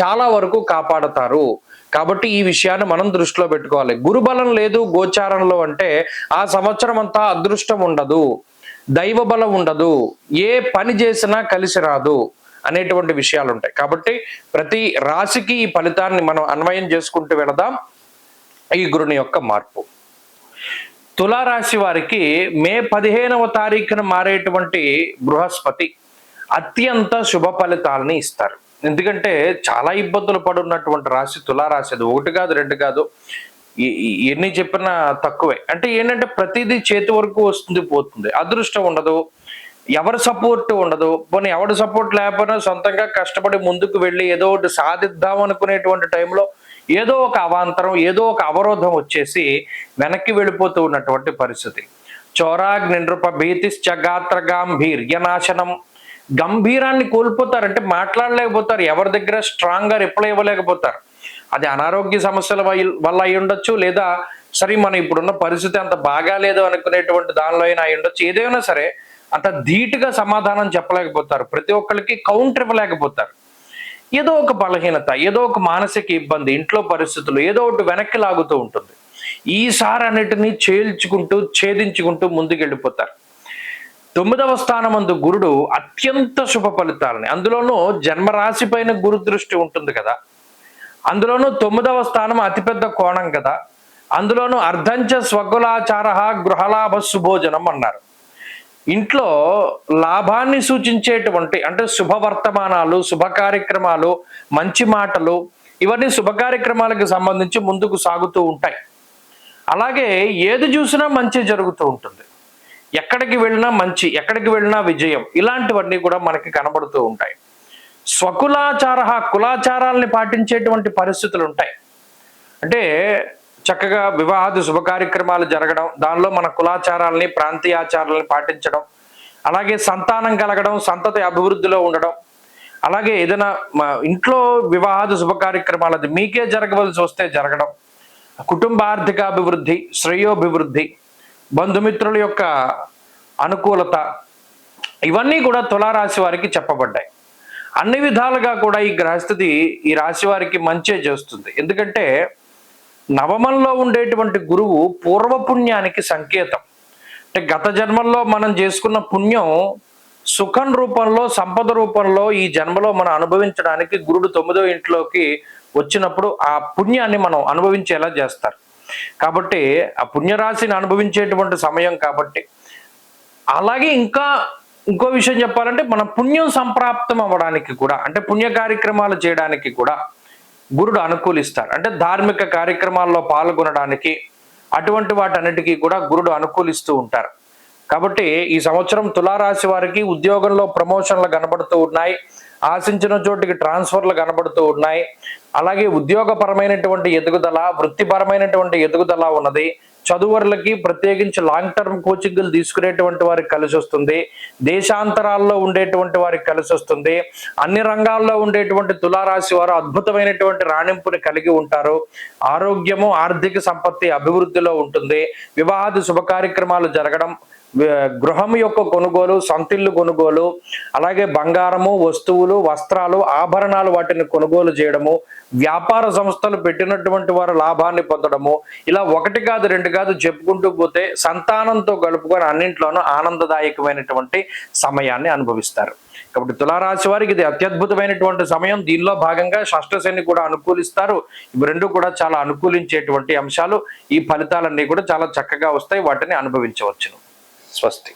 చాలా వరకు కాపాడతారు. కాబట్టి ఈ విషయాన్ని మనం దృష్టిలో పెట్టుకోవాలి. గురుబలం లేదు గోచారంలో అంటే ఆ సంవత్సరం అంతా అదృష్టం ఉండదు దైవ బలం ఉండదు ఏ పని చేసినా కలిసి రాదు అనేటువంటి విషయాలు ఉంటాయి. కాబట్టి ప్రతి రాశికి ఈ ఫలితాన్ని మనం అన్వయం చేసుకుంటూ వెళదాం. ఈ గురుని యొక్క మార్పు. తులారాశి వారికి మే పదిహేనవ తారీఖున మారేటువంటి బృహస్పతి అత్యంత శుభ ఫలితాలని ఇస్తారు. ఎందుకంటే చాలా ఇబ్బందులు పడున్నటువంటి రాశి తులారాశి అది ఒకటి కాదు రెండు కాదు. ఎన్ని చెప్పినా తక్కువే. అంటే ఏంటంటే ప్రతిదీ చేతి వరకు వస్తుంది పోతుంది. అదృష్టం ఉండదు ఎవరి సపోర్ట్ ఉండదు. పోనీ ఎవరి సపోర్ట్ లేకపోయినా సొంతంగా కష్టపడి ముందుకు వెళ్ళి ఏదో ఒకటి సాధిద్దాం అనుకునేటువంటి టైంలో ఏదో ఒక అవాంతరం ఏదో ఒక అవరోధం వచ్చేసి వెనక్కి వెళ్ళిపోతూ ఉన్నటువంటి పరిస్థితి. చోరాగ్ నృప భీతిశ్చ గాత్ర గాంభీర్య నాశనం గంభీరాన్ని కోల్పోతారంటే మాట్లాడలేకపోతారు. ఎవరి దగ్గర స్ట్రాంగ్గా రిప్లై ఇవ్వలేకపోతారు. అది అనారోగ్య సమస్యల వై- వల్ల అయి ఉండొచ్చు లేదా సరే మనం ఇప్పుడున్న పరిస్థితి అంత బాగాలేదు అనుకునేటువంటి దానిలో అయినా అయి ఉండొచ్చు. ఏదైనా సరే అంత ధీటుగా సమాధానం చెప్పలేకపోతారు. ప్రతి ఒక్కరికి కౌంటర్ ఇవ్వలేకపోతారు. ఏదో ఒక బలహీనత ఏదో ఒక మానసిక ఇబ్బంది ఇంట్లో పరిస్థితులు ఏదో ఒకటి వెనక్కి లాగుతూ ఉంటుంది. ఈసారి అన్నిటినీ చేల్చుకుంటూ ఛేదించుకుంటూ ముందుకెళ్ళిపోతారు. తొమ్మిదవ స్థానమందు గురుడు అత్యంత శుభ ఫలితాలని. అందులోనూ జన్మరాశి పైన గురు దృష్టి ఉంటుంది కదా. అందులోనూ తొమ్మిదవ స్థానం అతిపెద్ద కోణం కదా. అందులోనూ అర్ధంచ స్వగులాచార గృహలాభ శుభోజనం అన్నారు. ఇంట్లో లాభాన్ని సూచించేటువంటి అంటే శుభవర్తమానాలు శుభ కార్యక్రమాలు మంచి మాటలు ఇవన్నీ శుభ కార్యక్రమాలకు సంబంధించి ముందుకు సాగుతూ ఉంటాయి. అలాగే ఏది చూసినా మంచి జరుగుతూ ఉంటుంది. ఎక్కడికి వెళ్ళినా మంచి ఎక్కడికి వెళ్ళినా విజయం. ఇలాంటివన్నీ కూడా మనకి కనబడుతూ ఉంటాయి. స్వకులాచార కులాచారాల్ని పాటించేటువంటి పరిస్థితులు ఉంటాయి. అంటే చక్కగా వివాహాది శుభ కార్యక్రమాలు జరగడం దానిలో మన కులాచారాలని ప్రాంతీయాచారాలని పాటించడం అలాగే సంతానం కలగడం సంతతి అభివృద్ధిలో ఉండడం అలాగే ఏదైనా మా ఇంట్లో వివాహాది శుభ కార్యక్రమాలు అది మీకే జరగవలసి వస్తే జరగడం కుటుంబ ఆర్థిక అభివృద్ధి శ్రేయోభివృద్ధి బంధుమిత్రుల యొక్క అనుకూలత ఇవన్నీ కూడా తులారాశి వారికి చెప్పబడ్డాయి. అన్ని విధాలుగా కూడా ఈ గ్రహస్థితి ఈ రాశి వారికి మంచే చేస్తుంది. ఎందుకంటే నవమంలో ఉండేటువంటి గురువు పూర్వపుణ్యానికి సంకేతం. అంటే గత జన్మల్లో మనం చేసుకున్న పుణ్యం సుఖం రూపంలో సంపద రూపంలో ఈ జన్మలో మనం అనుభవించడానికి గురుడు తొమ్మిదో ఇంట్లోకి వచ్చినప్పుడు ఆ పుణ్యాన్ని మనం అనుభవించేలా చేస్తారు. కాబట్టి ఆ పుణ్యరాశిని అనుభవించేటువంటి సమయం కాబట్టి. అలాగే ఇంకా ఇంకో విషయం చెప్పాలంటే మన పుణ్యం సంప్రాప్తం అవ్వడానికి కూడా అంటే పుణ్య కార్యక్రమాలు చేయడానికి కూడా గురుడు అనుకూలిస్తారు. అంటే ధార్మిక కార్యక్రమాల్లో పాల్గొనడానికి అటువంటి వాటన్నిటికీ కూడా గురుడు అనుకూలిస్తూ ఉంటారు. కాబట్టి ఈ సంవత్సరం తులారాశి వారికి ఉద్యోగంలో ప్రమోషన్లు కనబడుతూ ఉన్నాయి. ఆశించిన చోటికి ట్రాన్స్ఫర్లు కనబడుతూ ఉన్నాయి. అలాగే ఉద్యోగపరమైనటువంటి ఎదుగుదల వృత్తిపరమైనటువంటి ఎదుగుదల ఉన్నది. చదువులకి ప్రత్యేకించి లాంగ్ టర్మ్ కోచింగ్లు తీసుకునేటువంటి వారికి కలిసి వస్తుంది. దేశాంతరాల్లో ఉండేటువంటి వారికి కలిసి వస్తుంది. అన్ని రంగాల్లో ఉండేటువంటి తులారాశి వారు అద్భుతమైనటువంటి రాణింపుని కలిగి ఉంటారు. ఆరోగ్యము ఆర్థిక సంపత్తి అభివృద్ధిలో ఉంటుంది. వివాహాది శుభ కార్యక్రమాలు జరగడం గృహం యొక్క కొనుగోలు సొంతిల్లు కొనుగోలు అలాగే బంగారము వస్తువులు వస్త్రాలు ఆభరణాలు వాటిని కొనుగోలు చేయడము వ్యాపార సంస్థలు పెట్టినటువంటి వారు లాభాన్ని పొందడము ఇలా ఒకటి కాదు రెండు కాదు చెప్పుకుంటూ పోతే సంతానంతో కలుపుకొని అన్నింట్లోనూ ఆనందదాయకమైనటువంటి సమయాన్ని అనుభవిస్తారు. కాబట్టి తులారాశి వారికి ఇది అత్యద్భుతమైనటువంటి సమయం. దీనిలో భాగంగా షష్ఠశని కూడా అనుకూలిస్తారు. ఇవి రెండు కూడా చాలా అనుకూలించేటువంటి అంశాలు. ఈ ఫలితాలన్నీ కూడా చాలా చక్కగా వస్తాయి. వాటిని అనుభవించవచ్చును. स्वस्ति